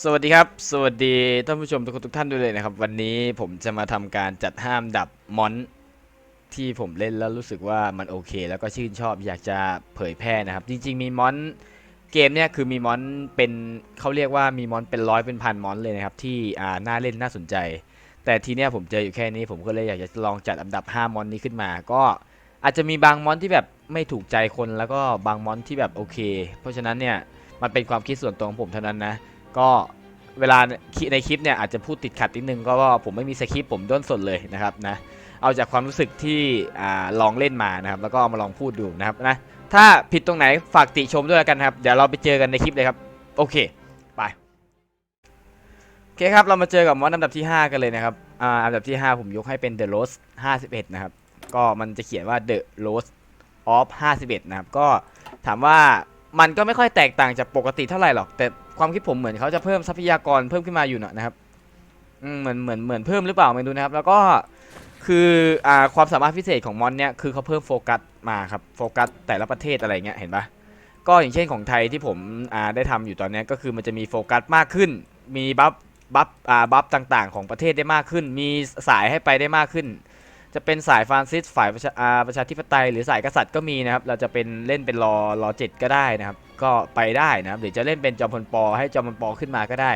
สวัสดีครับ สวัสดีท่านผู้ชมทุกคนทุกท่านด้วยเลยนะครับ วันนี้ผมจะมาทำการจัดห้ามดับมอนที่ผมเล่นแล้วรู้สึกว่ามันโอเค แล้วก็ชื่นชอบอยากจะเผยแพร่นะครับ จริง ๆ มีมอนเกมเนี่ยคือมีมอนเป็นเขาเรียกว่ามีมอนเป็นร้อยเป็นพันมอนเลยนะครับที่อ่าน่าเล่นน่าสนใจ แต่ทีเนี้ยผมเจออยู่แค่นี้ผมก็เลยอยากจะลองจัดอันดับ5มอนนี้ขึ้นมา ก็อาจจะมีบางมอนที่แบบไม่ถูกใจคนแล้วก็บางมอนที่แบบโอเค เพราะฉะนั้นเนี่ยมันเป็นความคิดส่วนตัวของผมเท่านั้นนะ ก็เวลาในคลิปเนี่ยอาจจะพูดติดขัดนิดนึงก็ว่าผมไม่มีสคริปต์ผมด้นสดเลยนะครับนะเอาจากความรู้สึกที่ลองเล่นมานะครับแล้วก็เอามาลองพูดดูนะครับนะถ้าผิดตรงไหนฝากติชมด้วยกันครับเดี๋ยวเราไปเจอกันในคลิปเลยครับโอเคไปโอเคครับเรามาเจอกับมอนอันดับที่ 5 กันเลยนะครับอ่าอันดับที่ 5 ผมยกให้เป็น The Rose 51 นะครับ ก็มันจะเขียนว่า The Rose of 51 นะครับ ก็ถามว่ามันก็ไม่ค่อยแตกต่างจากปกติเท่าไหร่หรอก แต่ ความคิดผมเหมือนเขาจะเพิ่มทรัพยากรเพิ่มขึ้นมาอยู่หน่อยนะครับเหมือนเหมือนเหมือนเพิ่มหรือเปล่าไม่รู้นะครับ แล้วก็คืออ่าความสามารถพิเศษของมอนเนี่ยคือเขาเพิ่มโฟกัสมาครับโฟกัสแต่ละประเทศอะไรเงี้ยเห็นปะก็อย่างเช่นของไทยที่ผมอ่าได้ทำอยู่ตอนนี้ก็คือมันจะมีโฟกัสมากขึ้น มีบัฟบัฟอ่าบัฟต่างๆ ของประเทศได้มากขึ้น มีสายให้ไปได้มากขึ้น จะเป็นสายฟรานซิสฝ่ายประชาประชาธิปไตยหรือสายกษัตริย์ก็มีนะครับ เราจะเป็นเล่นเป็นรอรอเจ็ดก็ได้นะครับ ก็ไปได้นะครับหรือจะเล่นเป็นจอมพลปอให้จอมพลปอขึ้นมาก็ได้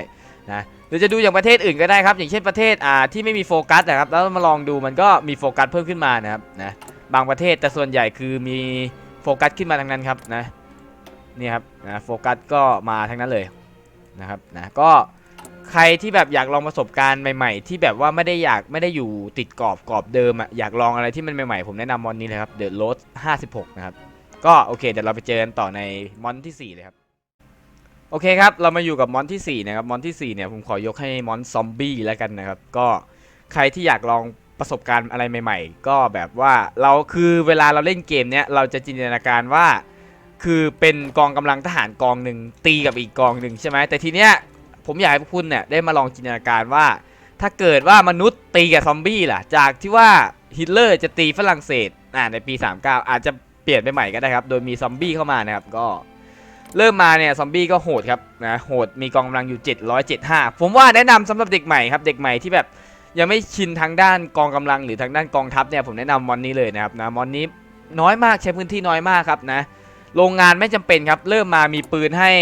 นะหรือจะดูอย่างประเทศอื่นก็ได้ครับ อย่างเช่นประเทศอ่าที่ไม่มีโฟกัสนะครับ แล้วมาลองดูมันก็มีโฟกัสเพิ่มขึ้นมานะครับนะบางประเทศแต่ส่วนใหญ่คือมีโฟกัสขึ้นมาทั้งนั้นครับนะนี่ครับนะโฟกัสก็มาทั้งนั้นเลยนะครับนะก็ ใครที่แบบอยากลองประสบการณ์ใหม่ๆ ที่แบบว่าไม่ได้อยากไม่ได้อยู่ติดกรอบกรอบเดิมอะอยากลองอะไรที่มันใหม่ๆ ผมแนะนำมอนนี้เลยครับ The Road 56 นะครับ ก็โอเค เดี๋ยวเราไปเจอกันต่อในมอนที่ 4 เลยครับ โอเคครับ เรามาอยู่กับมอนที่ 4 นะครับ มอนที่ 4 เนี่ย ผมขอยกให้มอนซอมบี้แล้วกันนะครับ ก็ใครที่อยากลองประสบการณ์อะไรใหม่ ๆ ก็แบบว่าเราคือเวลาเราเล่นเกมเนี้ยเราจะจินตนาการว่า คือเป็นกองกำลังทหารกองหนึ่งตีกับอีกกองหนึ่งใช่ไหมแต่ทีเนี้ย ผมอยากให้พวกคุณเนี่ยได้มาลองจินตนาการว่า ถ้าเกิดว่ามนุษย์ตีกับซอมบี้ล่ะ จากที่ว่าฮิตเลอร์จะตีฝรั่งเศสอ่าในปี 39 อาจจะเปลี่ยนไปใหม่ก็ได้ครับ โดยมีซอมบี้เข้ามานะครับก็เริ่มมาเนี่ยซอมบี้ก็โหดครับนะโหดมีกองกำลังอยู่ 775 ผมว่าแนะนำสำหรับเด็กใหม่ครับ เด็กใหม่ที่แบบยังไม่ชินทางด้านกองกำลังหรือทางด้านกองทัพเนี่ยผมแนะนำมอนนี้เลยนะครับนะมอนนี้น้อยมากใช้พื้นที่น้อยมากครับนะโรงงานไม่จำเป็นครับ เริ่มมามีปืนให้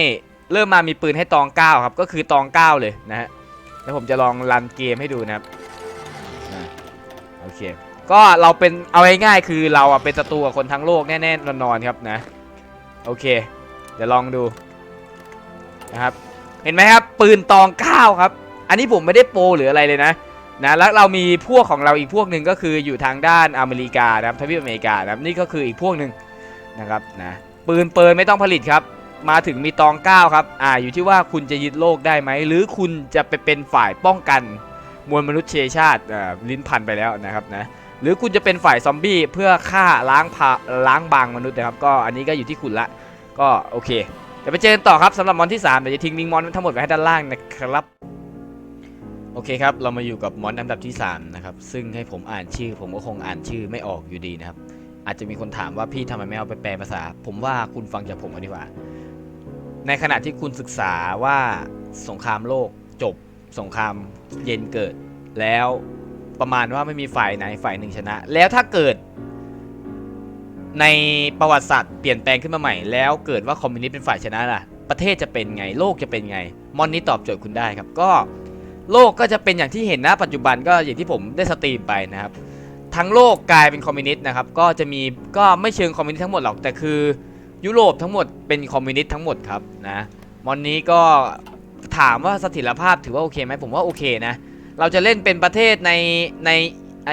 เริ่มมามีปืนให้ตอง9ครับก็คือตอง9เลยนะฮะแล้วผมจะลองรันเกมให้ดูนะครับโอเคก็เราเป็นเอาง่ายๆคือเราอะเป็นศัตรูกับคนทั้งโลกแน่ๆนอนๆครับนะโอเค เดี๋ยวลองดูนะครับเห็นไหมครับปืนตอง9ครับอันนี้ผมไม่ได้โปรหรืออะไรเลยนะนะแล้วเรามีพวกของเราอีกพวกหนึ่งก็คืออยู่ทางด้านอเมริกานะครับทวีปอเมริกานะครับนี่ก็คืออีกพวกหนึ่งนะครับนะปืนเปินไม่ต้องผลิตครับ มาถึงมีตองเก้าครับอ่าอยู่ที่ว่าคุณจะยึดโลกได้ไหม หรือคุณจะไปเป็นฝ่ายป้องกัน มวลมนุษยชาติอ่าลิ้นพันไปแล้วนะครับนะหรือคุณจะเป็นฝ่ายซอมบี้เพื่อฆ่าล้างพาล้างบางมนุษย์นะครับ ก็อันนี้ก็อยู่ที่คุณละก็โอเคเดี๋ยวไปเจอกันต่อครับสำหรับมอนที่3เดี๋ยวจะทิ้งลิงก์มอนทั้งหมดไว้ให้ด้านล่างนะครับโอเคครับ เรามาอยู่กับมอนอันดับที่ 3 นะครับ ซึ่งให้ผมอ่านชื่อ ผมก็คงอ่านชื่อไม่ออกอยู่ดีนะครับ อาจจะมีคนถามว่าพี่ทำไมไม่เอาไปแปลภาษา ผมว่าคุณฟังจากผมอาดีกว่า ในขณะที่คุณศึกษาว่าสงครามโลกจบสงครามเย็นเกิด แล้วประมาณว่าไม่มีฝ่ายไหนฝ่ายหนึ่งชนะ แล้วถ้าเกิด ในประวัติศาสตร์เปลี่ยนแปลงขึ้นมาใหม่ แล้วเกิดว่าคอมมิวนิสต์เป็นฝ่ายชนะล่ะ ประเทศจะเป็นไง โลกจะเป็นไง มอนนี้ตอบโจทย์คุณได้ครับ ก็โลกก็จะเป็นอย่างที่เห็นนะปัจจุบันก็อย่างที่ผมได้สตรีมไปนะครับ ทั้งโลกกลายเป็นคอมมิวนิสต์นะครับ ก็จะมีก็ไม่เชิงคอมมิวนิสต์ทั้งหมดหรอกแต่คือ ยุโรปทั้งหมดเป็นคอมมิวนิสต์ทั้งหมดครับนะมอนนี้ก็ถามว่าสถียรภาพถือว่าโอเคไหมผมว่าโอเคนะ เราจะเล่นเป็นประเทศในใน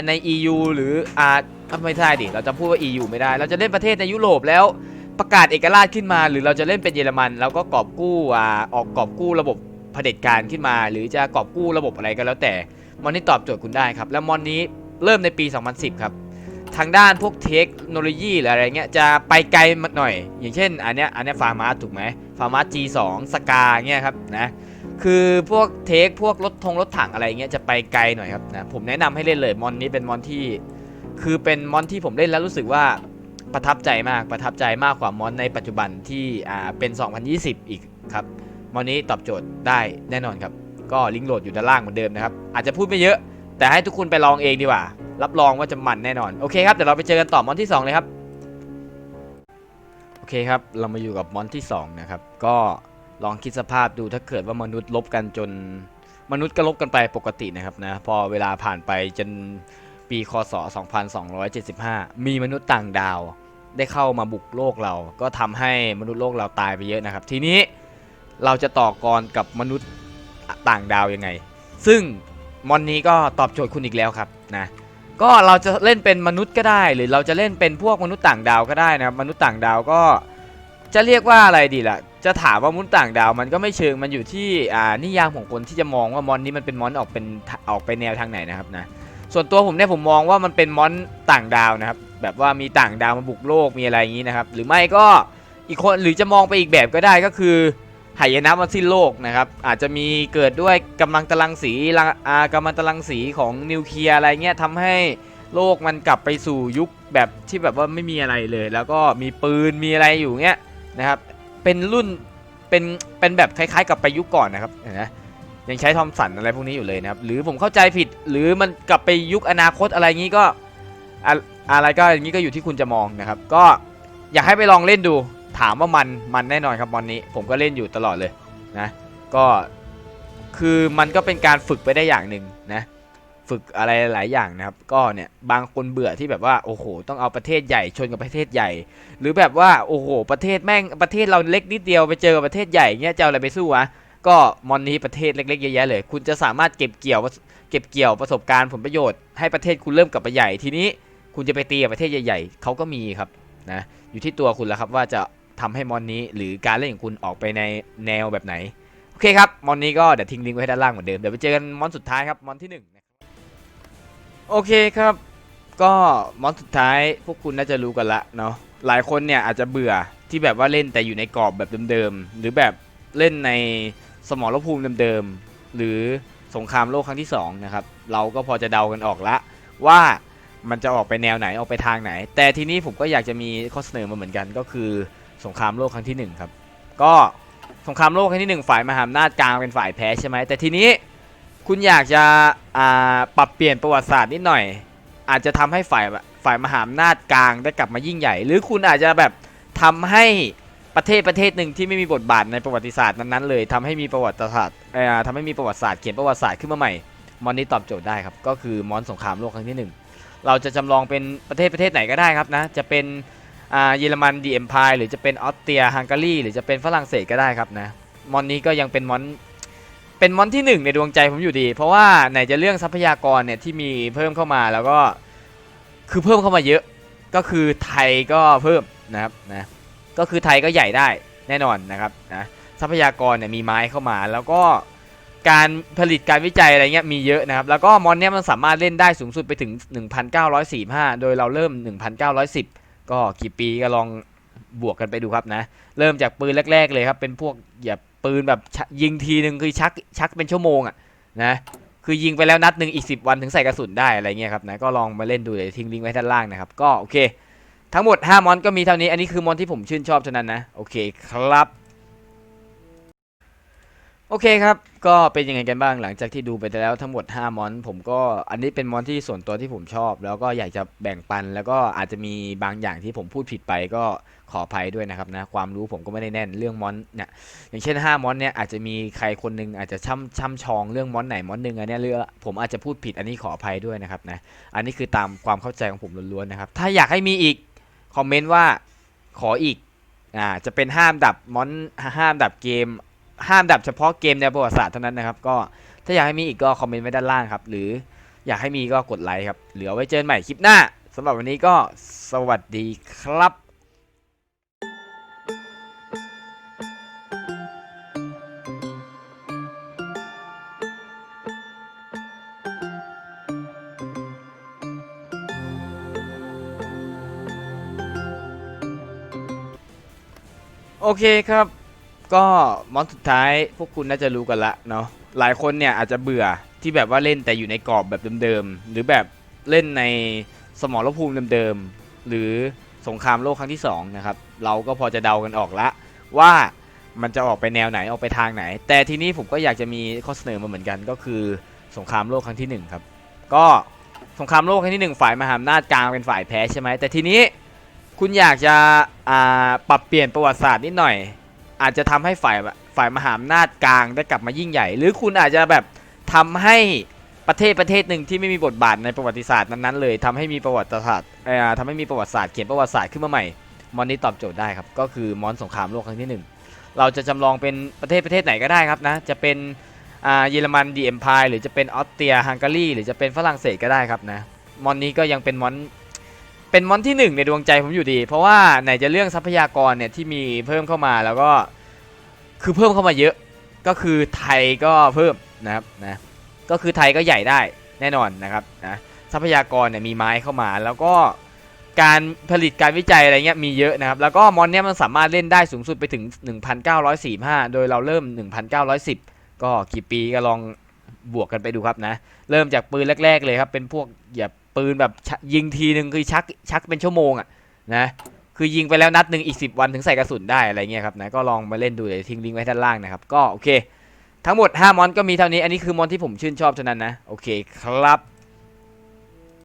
ใน EU หรืออ่าไม่ใช่ดิเราจะพูดว่า EU ไม่ได้ เราจะเล่นประเทศในยุโรปแล้วประกาศเอกราชขึ้นมา หรือเราจะเล่นเป็นเยอรมันแล้วก็กอบกู้อ่าออกกอบกู้ระบบเผด็จการขึ้นมา หรือจะกอบกู้ระบบอะไรก็แล้วแต่มอนนี้ตอบโจทย์คุณได้ครับ แล้วมอนนี้เริ่มในปี 2010 ครับ ทางด้านพวกเทคโนโลยีหรืออะไรเงี้ยจะไปไกลมาหน่อย อย่างเช่น อันเนี้ยอันเนี้ยฟาร์มาถูกไหมฟาร์มา G2 สกาเงี้ยครับนะคือพวกเทคพวกรถทงรถถังอะไรเงี้ยจะไปไกลหน่อยครับนะผมแนะนำให้เล่นเลยมอนนี้เป็นมอนที่ คือเป็นมอนที่ผมเล่นแล้วรู้สึกว่าประทับใจมากประทับใจมากกว่ามอนในปัจจุบันที่อ่าเป็น 2020 อีกครับมอนนี้ตอบโจทย์ได้แน่นอนครับ ก็ลิงก์โหลดอยู่ด้านล่างเหมือนเดิมนะครับอาจจะพูดไม่เยอะ แต่ให้ทุกคนไปลองเองดีกว่า รับรองว่าจะมันแน่นอน โอเคครับเดี๋ยวเราไปเจอกันต่อมอนที่ 2 เลยครับ โอเคครับ เรามาอยู่กับมอนที่ 2 นะครับ ก็ลองคิดสภาพดูถ้าเกิดว่ามนุษย์ลบกันจน มนุษย์ก็ลบกันไปปกตินะครับนะ พอเวลาผ่านไปจนปีคศ 2275 มีมนุษย์ต่างดาว ได้เข้ามาบุกโลกเรา ก็ทำให้มนุษย์โลกเราตายไปเยอะนะครับ ทีนี้เราจะต่อกรกับมนุษย์ต่างดาวยังไง ซึ่ง มอนนี้ก็ตอบโจทย์คุณอีกแล้วครับนะก็เราจะเล่นเป็นมนุษย์ก็ได้ หรือเราจะเล่นเป็นพวกมนุษย์ต่างดาวก็ได้นะครับมนุษย์ต่างดาวก็จะเรียกว่าอะไรดีล่ะ จะถามว่ามนุษย์ต่างดาวมันก็ไม่เชิงมันอยู่ที่อ่านิยามของคนที่จะมองว่ามอนนี้มันเป็นมอนออกเป็นออกไปแนวทางไหนนะครับนะส่วนตัวผมเนี่ยผมมองว่ามันเป็นมอนต่างดาวนะครับแบบว่ามีต่างดาวมาบุกโลกมีอะไรอย่างนี้นะครับหรือไม่ก็อีกคนหรือจะมองไปอีกแบบก็ได้ก็คือ หายนะมันสิ้นโลกนะครับ อาจจะมีเกิดด้วยกำลังตรังสีอากำลังตรังสีของนิวเคลียร์อะไรเงี้ยทำให้โลกมันกลับไปสู่ยุคแบบที่แบบว่าไม่มีอะไรเลย แล้วก็มีปืนมีอะไรอยู่เงี้ยนะครับ เป็นรุ่นเป็นเป็นแบบคล้ายๆ กับไปยุคก่อนนะครับเห็นไหมยังใช้ทอมสันอะไรพวกนี้อยู่เลยนะครับ หรือผมเข้าใจผิดหรือมันกลับไปยุคอนาคตอะไรงี้ก็อะอะไรก็อย่างนี้ก็อยู่ที่คุณจะมองนะครับ ก็อยากให้ไปลองเล่นดู ถามว่ามันมันแน่นอนครับมอนนี้ ผมก็เล่นอยู่ตลอดเลยนะ ก็คือมันก็เป็นการฝึกไปได้อย่างหนึ่งนะฝึกอะไรหลายอย่างนะครับ ก็เนี่ยบางคนเบื่อที่แบบว่าโอ้โห ต้องเอาประเทศใหญ่ชนกับประเทศใหญ่ หรือแบบว่าโอ้โห ประเทศแม่งประเทศเราเล็กนิดเดียวไปเจอกับประเทศใหญ่เงี้ยจะเอาอะไรไปสู้วะก็มอนนี้ประเทศเล็กๆเยอะแยะเลย คุณจะสามารถเก็บเกี่ยวเก็บเกี่ยวประสบการณ์ผลประโยชน์ให้ประเทศคุณเริ่มกลับมาใหญ่ทีนี้ คุณจะไปตีกับประเทศใหญ่ ๆเขาก็มีครับนะอยู่ที่ตัวคุณแล้วครับว่าจะ ทำให้มอนนี้หรือการเล่นของคุณออกไปในแนวแบบไหน โอเคครับ มอนนี้ก็เดี๋ยวทิ้งลิงก์ไว้ด้านล่างเหมือนเดิม เดี๋ยวไปเจอกันมอนสุดท้ายครับ มอนที่หนึ่งนะโอเคครับ ก็มอนสุดท้ายพวกคุณน่าจะรู้กันละเนาะ หลายคนเนี่ยอาจจะเบื่อที่แบบว่าเล่นแต่อยู่ในกรอบแบบเดิมๆ หรือแบบเล่นในสมรภูมิเดิมๆ หรือสงครามโลกครั้งที่สองนะครับ เราก็พอจะเดากันออกละว่ามันจะออกไปแนวไหนออกไปทางไหน แต่ทีนี้ผมก็อยากจะมีข้อเสนอมาเหมือนกันก็คือ สงครามโลกครั้งที่หนึ่งครับ ก็สงครามโลกครั้งที่หนึ่งฝ่ายมหาอำนาจกลางเป็นฝ่ายแพ้ใช่ไหมแต่ทีนี้คุณอยากจะปรับเปลี่ยนประวัติศาสตร์นิดหน่อย อาจจะทำให้ฝ่ายฝ่ายมหาอำนาจกลางได้กลับมายิ่งใหญ่ หรือคุณอาจจะแบบทำให้ประเทศประเทศหนึ่งที่ไม่มีบทบาทในประวัติศาสตร์นั้นๆเลยทำให้มีประวัติศาสตร์ทำให้มีประวัติศาสตร์เขียนประวัติศาสตร์ขึ้นมาใหม่มอนนี้ตอบโจทย์ได้ครับก็คือมอนสงครามโลกครั้งที่หนึ่งเราจะจำลองเป็นประเทศประเทศไหนก็ได้ครับนะจะเป็น เยอรมันดีเอ็มพายหรือจะเป็นออสเตรียฮังการีหรือจะเป็นฝรั่งเศสก็ได้ครับนะมอนนี้ก็ยังเป็นมอนเป็นมอนที่หนึ่งในดวงใจผมอยู่ดี เพราะว่าไหนจะเรื่องทรัพยากรเนี่ยที่มีเพิ่มเข้ามาแล้วก็คือเพิ่มเข้ามาเยอะก็คือไทยก็เพิ่มนะครับนะก็คือไทยก็ใหญ่ได้แน่นอนนะครับนะทรัพยากรเนี่ยมีไม้เข้ามา แล้วก็การผลิตการวิจัยอะไรเงี้ยมีเยอะนะครับ แล้วก็มอนเนี่ยมันสามารถเล่นได้สูงสุดไปถึง 1,945 โดยเราเริ่ม 1,910 ก็กี่ปีก็ลองบวกกันไปดูครับนะ เริ่มจากปืนแรก ๆ เลยครับ เป็นพวกอย่าปืนแบบยิงทีหนึ่งคือชักชักเป็นชั่วโมงอะนะคือยิงไปแล้วนัดหนึ่งอีก 10 วันถึงใส่กระสุนได้อะไรเงี้ยครับนะก็ลองมาเล่นดูเดี๋ยวทิ้งลิงก์ไว้ด้านล่างนะครับก็โอเค ทั้งหมด 5 มอนก็มีเท่านี้อันนี้คือมอนที่ผมชื่นชอบเท่านั้นนะโอเคครับ โอเคครับ ก็เป็นยังไงกันบ้างหลังจากที่ดูไปแล้วทั้งหมด 5 มอน ผมก็อันนี้เป็นมอนที่ส่วนตัวที่ผมชอบ แล้วก็อยากจะแบ่งปัน แล้วก็อาจจะมีบางอย่างที่ผมพูดผิดไปก็ขออภัยด้วยนะครับนะความรู้ผมก็ไม่ได้แน่นเรื่องมอนเนี่ยอย่างเช่น 5 มอนเนี่ยอาจจะมีใครคนหนึงอาจจะช่ำช่ำชองเรื่องมอนไหนมอนหนึ่งอันเนี้ยเรื่องผมอาจจะพูดผิดอันนี้ขออภัยด้วยนะครับนะอันนี้คือตามความเข้าใจของผมล้วนๆนะครับถ้าอยากให้มีอีกคอมเมนต์ว่าขออีกอ่าจะเป็นห้ามดับมอนห้ามดับเกม ห้ามดับเฉพาะเกมในประวัติศาสตร์เท่านั้นนะครับ ก็ถ้าอยากให้มีอีกก็คอมเมนต์ไว้ด้านล่างครับ หรืออยากให้มีก็กดไลค์ครับ เหลือไว้เจอกันใหม่คลิปหน้าสำหรับวันนี้ก็สวัสดีครับโอเคครับ ก็มอนสุดท้ายพวกคุณน่าจะรู้กันละเนาะหลายคนเนี่ยอาจจะเบื่อที่แบบว่าเล่นแต่อยู่ในกรอบแบบเดิมๆหรือแบบเล่นในสมรภูมิเดิมๆหรือสงครามโลกครั้งที่สองนะครับเราก็พอจะเดากันออกละว่ามันจะออกไปแนวไหนออกไปทางไหน แต่ทีนี้ผมก็อยากจะมีข้อเสนอมาเหมือนกันก็คือสงครามโลกครั้งที่หนึ่งครับก็สงครามโลกครั้งที่หนึ่งฝ่ายมหาอำนาจกลางเป็นฝ่ายแพ้ใช่ไหมแต่ทีนี้คุณอยากจะปรับเปลี่ยนประวัติศาสตร์นิดหน่อย อาจจะทำให้ฝ่ายฝ่ายมหาอำนาจกลางได้กลับมายิ่งใหญ่ หรือคุณอาจจะแบบทำให้ประเทศประเทศหนึ่งที่ไม่มีบทบาทในประวัติศาสตร์นั้นๆเลยทำให้มีประวัติศาสตร์ทำให้มีประวัติศาสตร์เขียนประวัติศาสตร์ขึ้นมาใหม่มอนนี้ตอบโจทย์ได้ครับก็คือมอนสงครามโลกครั้งที่หนึ่งเราจะจำลองเป็นประเทศประเทศไหนก็ได้ครับนะจะเป็นเยอรมันดีเอ็มพายหรือจะเป็นออสเตรียฮังการีหรือจะเป็นฝรั่งเศสก็ได้ครับนะมอนนี้ก็ยังเป็นมอน เป็นมอนที่หนึ่งในดวงใจผมอยู่ดี เพราะว่าไหนจะเรื่องทรัพยากรเนี่ยที่มีเพิ่มเข้ามาแล้วก็คือเพิ่มเข้ามาเยอะ ก็คือไทยก็เพิ่มนะครับนะก็คือไทยก็ใหญ่ได้แน่นอนนะครับนะทรัพยากรเนี่ยมีไม้เข้ามา แล้วก็การผลิตการวิจัยอะไรเงี้ยมีเยอะนะครับ แล้วก็มอนเนี่ยมันสามารถเล่นได้สูงสุดไปถึง 1,945 โดยเราเริ่ม 1,910 ก็กี่ปีก็ลองบวกกันไปดูครับนะ เริ่มจากปืนแรก ๆ เลยครับ เป็นพวกอย่า ปืนแบบยิงทีหนึ่งคือชักชักเป็นชั่วโมงอะนะคือยิงไปแล้วนัดหนึ่งอีก 10 วันถึงใส่กระสุนได้อะไรเงี้ยครับนะก็ลองมาเล่นดูเดี๋ยวทิ้งลิงก์ไว้ด้านล่างนะครับก็โอเค ทั้งหมด 5 มอนก็มีเท่านี้อันนี้คือมอนที่ผมชื่นชอบเท่านั้นนะโอเคครับ